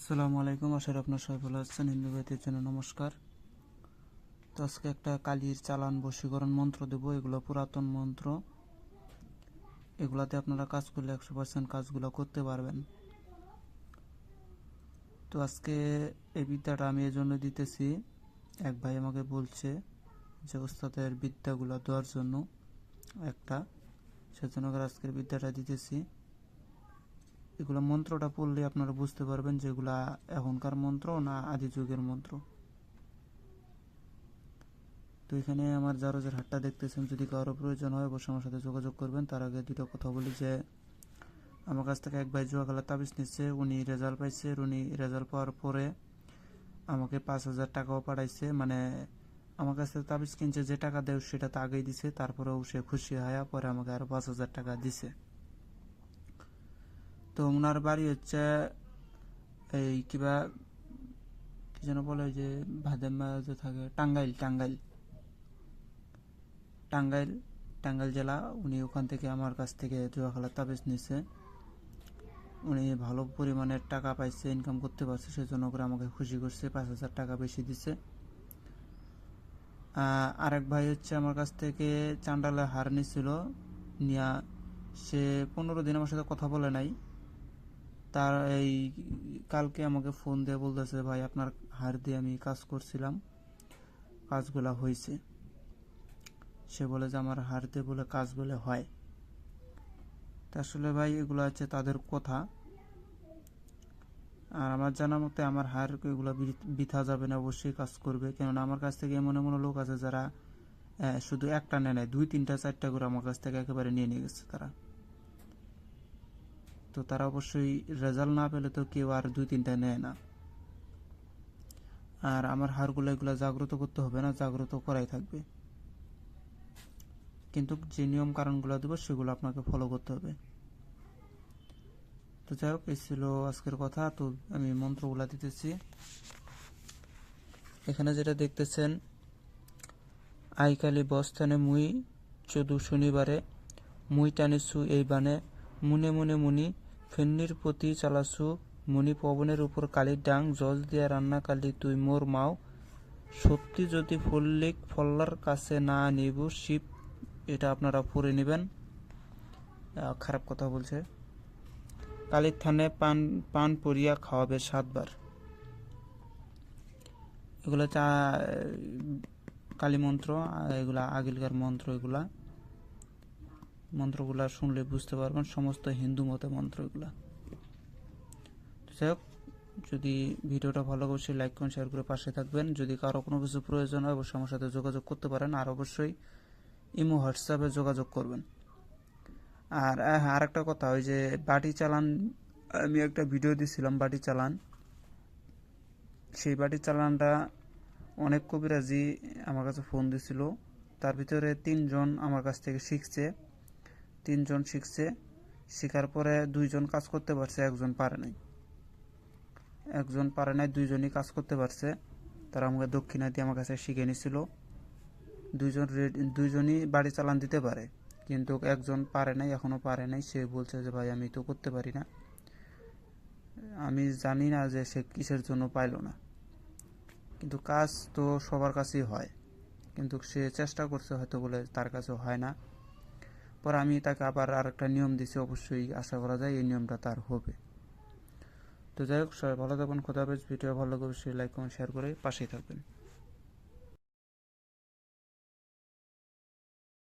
আসসালামু আলাইকুম, আশা করি আপনার সবাই ভালো আছেন। হিন্দু ভাইদের জন্য নমস্কার। তো আজকে একটা কালির চালান বশীকরণ মন্ত্র দেব। এগুলো পুরাতন মন্ত্র। এগুলাতে আপনারা কাজ করলে একশো পার্সেন্ট কাজগুলো করতে পারবেন। তো আজকে এই বিদ্যাটা আমি এই জন্য দিতেছি। এক ভাই আমাকে বলছে যে ওস্তাদের বিদ্যাগুলো দেওয়ার জন্য একটা। সেজন্য করে আজকের বিদ্যাটা দিতেছি। এগুলো মন্ত্রটা পড়লে আপনারা বুঝতে পারবেন যে এগুলা এখনকার মন্ত্র না আদি যুগের মন্ত্র। তো এখানে আমার জারজের হাটটা দেখতেছেন, যদি কারও প্রয়োজন হয় অবশ্যই আমার সাথে যোগাযোগ করবেন। তার আগে দুটো কথা বলি যে, আমার কাছ থেকে এক ভাই জুয়া খেলার তাবিজ নিচ্ছে, উনি রেজাল্ট পাইছে উনি রেজাল্ট পাওয়ার পরে আমাকে পাঁচ হাজার টাকাও পাঠাইছে। মানে আমার কাছ থেকে তাবিজ কিনছে, যে টাকা দেয় সেটা তো আগেই দিছে, তারপরেও সে খুশি হয় পরে আমাকে আরও পাঁচ হাজার টাকা দিছে। তো ওনার বাড়ি হচ্ছে এই কিবা, কি যেন বলে যে ভাদেম্মা যে থাকে, টাঙ্গাইল টাঙ্গাইল। টাঙ্গাইল টাঙ্গাইল জেলা, উনি ওখান থেকে আমার কাছ থেকে জুয়া খেলার তাবিজ নিছে। উনি ভালো পরিমাণের টাকা পাইছে ইনকাম করতে পারছে, সেজন্য করে আমাকে খুশি করছে, পাঁচ হাজার টাকা বেশি দিছে। আরেক ভাই হচ্ছে আমার কাছ থেকে চান্ডালে হার নিছিল, নিয়া সে পনেরো দিন আমার সাথে কথা বলে নাই। তার এই কালকে আমাকে ফোন দিয়ে বলতেছে, ভাই, আপনার হার দিয়ে আমি কাজ করছিলাম। কাজগুলা হয়েছে সে বলে যে, আমার হার দিয়ে বলে কাজ বলে হয়। তা আসলে ভাই, এগুলো হচ্ছে তাদের কথা। আর আমার জানা মতে আমার হার এগুলো বৃথা যাবে না, অবশ্যই কাজ করবে। কেননা আমার কাছ থেকে এমন এমন লোক আছে যারা শুধু একটা নেয় নাই, দুই, তিনটা, চারটা করে আমার কাছ থেকে একেবারে নিয়ে নিয়ে গেছে তারা। তো তারা অবশ্যই রেজাল্ট না পেলে তো কেউ আর দুই তিনটা নেয় না। আর আমার হারগুলো এগুলো জাগ্রত করতে হবে না, জাগ্রত করাই থাকবে। কিন্তু যে নিয়ম কারণগুলো দেবো, সেগুলো আপনাকে ফলো করতে হবে। তো যাই হোক, এই ছিল আজকের কথা। তো আমি মন্ত্রগুলা দিতেছি। এখানে যেটা দেখতেছেন, আইকালি বস্থানে মুই, চোদ্দ শনিবারে মুই টানিছু এই বানে মুনে মুনে মুনি, ফেন্নির প্রতি চালাসু মুনি পবনের উপর কালির ডাং, জল দিয়া রান্না কালি তুই মোর মাও। সত্যি যদি ফল্লিক ফল্লার কাছে না নিব শিব এটা আপনারা পড়ে নেবেন। খারাপ কথা বলছে। কালির থানে পান পান পরিয়া খাওয়াবে সাতবার। এগুলো চা কালী মন্ত্র এগুলা আগিলকার মন্ত্র এগুলা। মন্ত্রগুলা শুনলে বুঝতে পারবেন, সমস্ত হিন্দু মতে মন্ত্র এগুলা তো যাই হোক, যদি ভিডিওটা ভালো অবশ্যই লাইক করুন শেয়ার করে পাশে থাকবেন। যদি কারও কোনো কিছু প্রয়োজন হয়, অবশ্যই আমার সাথে যোগাযোগ করতে পারেন। আর অবশ্যই ইমো, হোয়াটসঅ্যাপে যোগাযোগ করবেন। আর হ্যাঁ আর একটা কথা, ওই যে বাটি চালান, আমি একটা ভিডিও দিছিলাম বাটি চালান। সেই বাটি চালানটা অনেক কবিরাজি আমার কাছে ফোন দিছিল। তার ভিতরে তিনজন আমার কাছ থেকে শিখছে। তিনজন শিখছে, শেখার পরে দুইজন কাজ করতে পারছে, একজন পারে নাই। একজন পারে নাই, দুইজনই কাজ করতে পারছে। তারা আমাকে দক্ষিণা দিয়ে আমার কাছে শিখে নিছিল। দুইজন দুইজনই বাড়ি চালান দিতে পারে, কিন্তু একজন পারে নাই এখনও পারে নাই। সে বলছে যে, ভাই, আমি তো করতে পারি না। আমি জানি না যে সে কিসের জন্য পাইলো না। কিন্তু কাজ তো সবার কাছেই হয়। কিন্তু সে চেষ্টা করছে, হয়তো বলে তার কাছে হয় না। পরে আমি তাকে আবার আর একটা নিয়ম দিছি, অবশ্যই আশা করা যায় এই নিয়মটা তার হবে। তো যাই হোক, সবাই ভালো থাকবেন হাফেজ। ভিডিও ভালো লাগলে অবশ্যই লাইক কমেন্ট শেয়ার করে পাশেই থাকবেন।